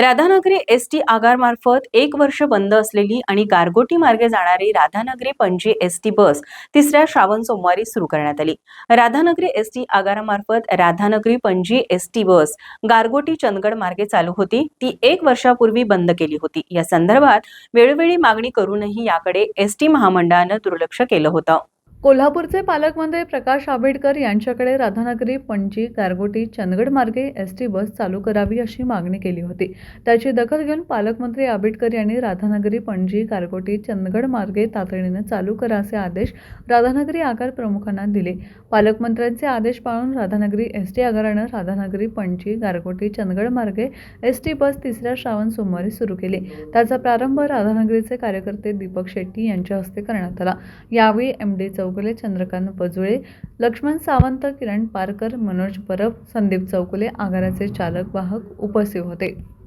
Radhanagari S T आगारमार्फत एक वर्ष बंद असलेली आणि गारगोटी मार्गे जाणारी Radhanagari Panaji S T bus तिसऱ्या श्रावण सोमवारी सुरू करण्यात आली. Radhanagari S T आगारामार्फत Radhanagari Panaji S T bus Gargoti Chandgad मार्गे चालू होती. ती एक वर्षापूर्वी बंद केली होती. या संदर्भात वेळोवेळी मागणी करूनही याकडे एस टी महामंडळानं दुर्लक्ष केलं होतं. कोल्हापूरचे पालकमंत्री प्रकाश आंबेडकर यांच्याकडे राधानगरी पणजी कारगोटी चंदगड मार्गे एस टी बस चालू करावी अशी मागणी केली होती. त्याची दखल घेऊन पालकमंत्री आंबेडकर यांनी राधानगरी पणजी कारगोटी चंदगड मार्गे तातडीनं चालू करा असे आदेश राधानगरी आगार प्रमुखांना दिले. पालकमंत्र्यांचे आदेश पाळून राधानगरी एस टी आगारानं राधानगरी पणजी गारगोटी चंदगड मार्गे एस टी बस तिसऱ्या श्रावण सोमवारी सुरू केली. त्याचा प्रारंभ राधानगरीचे कार्यकर्ते दीपक शेट्टी यांच्या हस्ते करण्यात आला. यावेळी एम डी चौगुले चंद्रकांत पजुळे लक्ष्मण सावंत किरण पारकर मनोज परब संदीप चौगुले आगाराचे चालक वाहक उपस्थित होते.